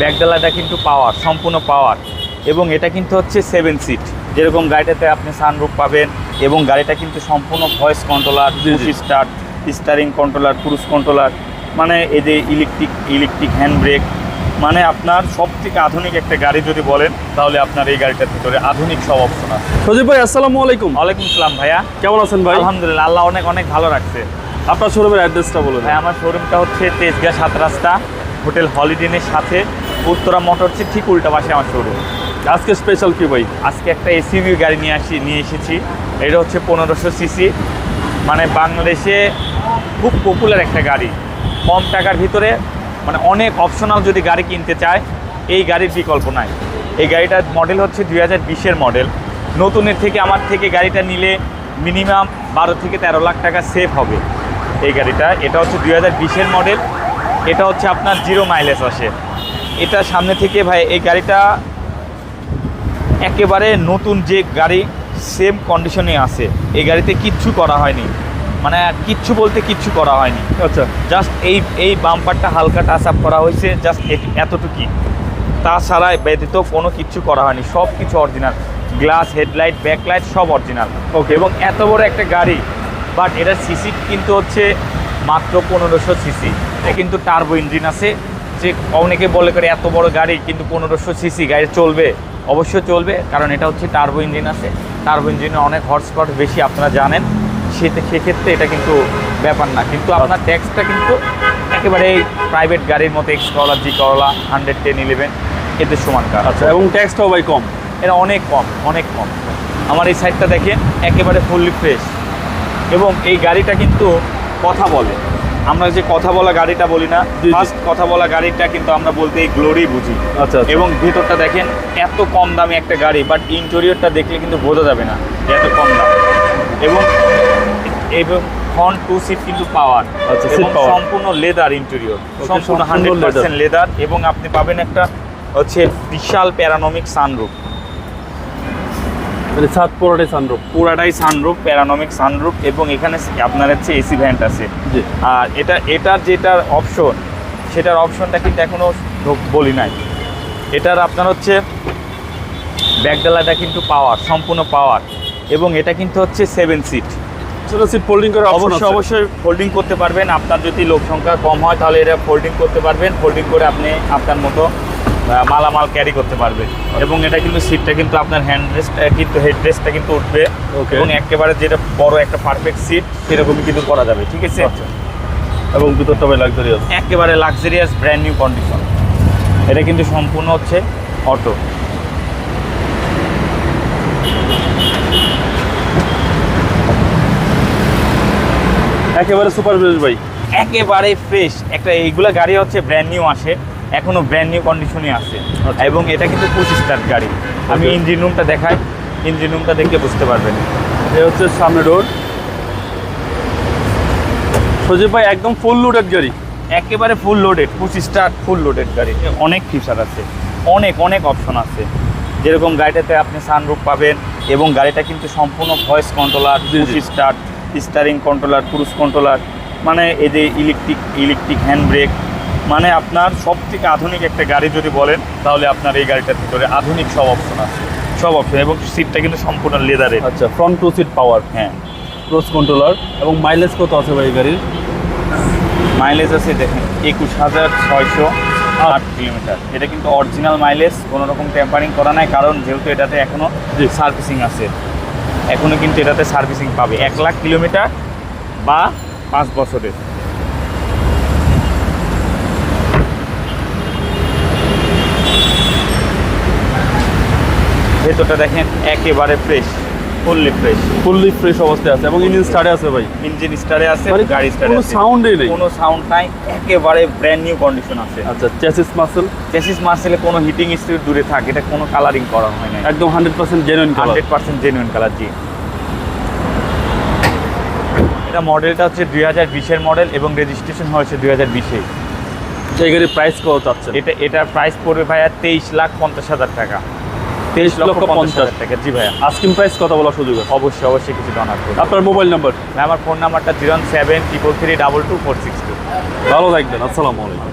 ব্যাকডালাটা কিন্তু পাওয়ার সম্পূর্ণ পাওয়ার। এবং এটা কিন্তু হচ্ছে সেভেন সিট যেরকম গাড়িটাতে আপনি সানরুফ পাবেন এবং গাড়িটা কিন্তু সম্পূর্ণ voice controller. Start steering controller cruise controller মানে এই যে ইলেকট্রিক ইলেকট্রিক হ্যান্ড ব্রেক মানে আপনার সব থেকে আধুনিক একটা গাড়ি যদি বলেন তাহলে আপনার এই গাড়িটার ভিতরে আধুনিক সব অপশন আছে। সজীব ভাই আসসালামু আলাইকুম। ওয়ালাইকুম সালাম ভাইয়া। কেমন আছেন ভাই? আলহামদুলিল্লাহ আল্লাহ অনেক অনেক ভালো রাখছে। আপনার শোরুমের অ্যাড্রেসটা বলুন ভাই আমার শোরুমটা হচ্ছে তেজগাঁ সাত রাস্তা হোটেল হলিডেনের সাথে। উত্তরা মোটরসের ঠিক উল্টা পাশে আমার শোরুম আজকে স্পেশাল কি ভাই? আজকে একটা এসইভি গাড়ি নিয়ে আসি, নিয়ে এসেছি। এটা হচ্ছে পনেরোশো সিসি মানে বাংলাদেশে খুব পপুলার একটা গাড়ি। কম টাকার ভিতরে মানে অনেক অপশনাল যদি গাড়ি কিনতে চায়, এই গাড়ির বিকল্প নাই। এই গাড়িটার মডেল হচ্ছে দুই হাজার বিশের মডেল নতুনের থেকে আমার থেকে গাড়িটা নিলে মিনিমাম বারো থেকে তেরো লাখ টাকা সেভ হবে এই গাড়িটা। এটা হচ্ছে দুই হাজার মডেল এটা হচ্ছে আপনার জিরো মাইলেজ আসে। এটা সামনে থেকে ভাই এই গাড়িটা একেবারে নতুন যে গাড়ি সেম কন্ডিশনে আছে। এই গাড়িতে কিচ্ছু করা হয়নি। মানে কিচ্ছু বলতে কিচ্ছু করা হয়নি। আচ্ছা। জাস্ট এই এই বাম্পারটা হালকা টাচ আপ করা হয়েছে জাস্ট এতটুকুই। তাছাড়া ব্যতীত কোনো কিচ্ছু করা হয়নি। সব কিছু অরিজিনাল গ্লাস হেডলাইট ব্যাকলাইট সব অরিজিনাল ওকে এবং এত বড় একটা গাড়ি বাট এটার সিসি কিন্তু হচ্ছে মাত্র পনেরোশো সিসি এটা কিন্তু টার্বো ইঞ্জিন আছে। যে অনেকে বলে করে এত বড় গাড়ি কিন্তু পনেরোশো সিসি গাড়ি চলবে। অবশ্যই চলবে কারণ এটা হচ্ছে টার্বো ইঞ্জিন আছে। টার্বো ইঞ্জিনে অনেক হর্সপাওয়ার বেশি আপনারা জানেন। সেতে সেক্ষেত্রে এটা কিন্তু ব্যাপার না। কিন্তু আপনার ট্যাক্সটা কিন্তু একেবারে প্রাইভেট গাড়ির মতো এক্স করলা জি করলা হান্ড্রেড টেন ইলেভেন এদের সমান কার আচ্ছা এবং ট্যাক্সটাও ভাই কম? এটা অনেক কম অনেক কম। আমার এই সাইডটা দেখেন একেবারে ফুললি ফ্রেশ এবং এই গাড়িটা কিন্তু কথা বলে। আমরা যে কথা বলা গাড়িটা বলি না। ফার্স্ট কথা বলা গাড়িটা কিন্তু আমরা বলতে এই গ্লোরি বুঝি আচ্ছা আচ্ছা। এবং ভিতরটা দেখেন এত কম দামি একটা গাড়ি বাট ইন্টেরিয়রটা দেখলে কিন্তু বোঝা যাবে না এত কম দাম এবং এবং ফ্রন্ট টু সিট কিন্তু পাওয়ার আচ্ছা, এবং সম্পূর্ণ লেদার ইন্টেরিয়র সম্পূর্ণ হান্ড্রেড। পার্সেন্ট লেদার এবং আপনি পাবেন একটা হচ্ছে বিশাল প্যারানমিক সানরুফ মানে সাত পুরোটাই সানরূপ পুরাটাই সানরুফ প্যারানমিক সানরুফ এবং এখানে আপনার হচ্ছে এসি ভ্যান্ট আছে। আর এটা এটার যেটার অপশন সেটার অপশনটা কিন্তু এখনও বলি নাই। এটার আপনার হচ্ছে ব্যাকডালাটা কিন্তু পাওয়ার সম্পূর্ণ পাওয়ার এবং এটা কিন্তু হচ্ছে সেভেন সিট সিট ফোল্ডিং করে অবশ্যই অবশ্যই ফোল্ডিং করতে পারবেন। আপনার যদি লোক সংখ্যা কম হয় তাহলে এটা ফোল্ডিং করতে পারবেন। ফোল্ডিং করে আপনি আপনার মতো মালামাল ক্যারি করতে পারবে। এবং এটা কিন্তু সিটটা কিন্তু আপনার হ্যান্ড রেস্টটা কিন্তু হেড রেস্টটা কিন্তু উঠবে. এবং একেবারে যেটা বড় একটা পারফেক্ট সিট সেরকমই কিন্তু করা যাবে ঠিক আছে? আচ্ছা। এবং ভিতরটা লাক্সারিয়াস একেবারে লাক্সারিয়াস ব্র্যান্ড নিউ কন্ডিশন এটা কিন্তু সম্পূর্ণ হচ্ছে অটো একেবারে সুপার ফ্রেশ ভাই। একেবারে ফ্রেশ একটা এইগুলা গাড়ি হচ্ছে ব্র্যান্ড নিউ আসে। এখনও ব্র্যান্ড নিউ কন্ডিশনে আছে। আচ্ছা। এবং এটা কিন্তু পঁচিশ স্টার গাড়ি। আমি ইঞ্জিন রুমটা দেখাই ইঞ্জিন রুমটা দেখে বুঝতে পারবেন। এ হচ্ছে সামনে রোড সজীব ভাই একদম ফুল লোডেড গাড়ি। একেবারে ফুল লোডেড পঁচিশ স্টার ফুল লোডেড গাড়ি। অনেক ফিচার আছে। অনেক অনেক অপশন আছে। যেরকম গাড়িটাতে আপনি সানরুফ পাবেন এবং গাড়িটা কিন্তু সম্পূর্ণ voice controller. Start steering controller cruise controller মানে এই যে ইলেকট্রিক ইলেকট্রিক হ্যান্ড ব্রেক মানে আপনার সব থেকে আধুনিক একটা গাড়ি যদি বলেন তাহলে আপনার এই গাড়িটার ভিতরে আধুনিক সব অপশন আছে। সব অপশন এবং সিটটা কিন্তু সম্পূর্ণ লেদারের আচ্ছা ফ্রন্ট টু সিট পাওয়ার হ্যাঁ। ক্রস কন্ট্রোলার এবং মাইলেজ কত আছে ভাই এই গাড়ির? মাইলেজ আছে দেখেন একুশ হাজার ছয়শো আট কিলোমিটার। এটা কিন্তু অরিজিনাল মাইলেজ কোনো রকম টেম্পারিং করা নাই কারণ যেহেতু এটাতে এখনও। সার্ভিসিং আছে। এখনও কিন্তু এটাতে সার্ভিসিং পাবে। এক লাখ কিলোমিটার বা পাঁচ বছরের। ভেতরটা দেখেন একেবারে fresh fully fresh fully fresh অবস্থায় আছে এবং ইঞ্জিন স্টার্টে আছে ভাই। ইঞ্জিন স্টারে আছে মানে গাড়ি স্টারে কোনো সাউন্ডই নেই। কোনো সাউন্ড নাই একেবারে ব্র্যান্ড নিউ কন্ডিশন আছে। আচ্ছা চেসিস মাসেল চেসিস মার্সেলে কোনো হিটিং স্টিল দূরে থাক এটা কোনো কালারিং করা হয় না একদম hundred percent genuine colour hundred percent genuine colour জি। এটা মডেলটা হচ্ছে দুই হাজার বিশের মডেল এবং রেজিস্ট্রেশন হয়েছে দুই হাজার বিশে। এই গাড়ির প্রাইস কত চাচ্ছেন? এটা এটার প্রাইস পড়বে ভাইয়া তেইশ লাখ পঞ্চাশ হাজার টাকা। তেইশ লক্ষ পঞ্চাশ টাকা। জি ভাইয়া। আস্কিং প্রাইস কথা বলা সুযোগ আছে? অবশ্যই অবশ্যই কিছু ডনার করবে আপনার মোবাইল নাম্বার আমার ফোন নাম্বারটা zero seven triple three double two four six two. ভালো থাকবেন আসসালামু আলাইকুম।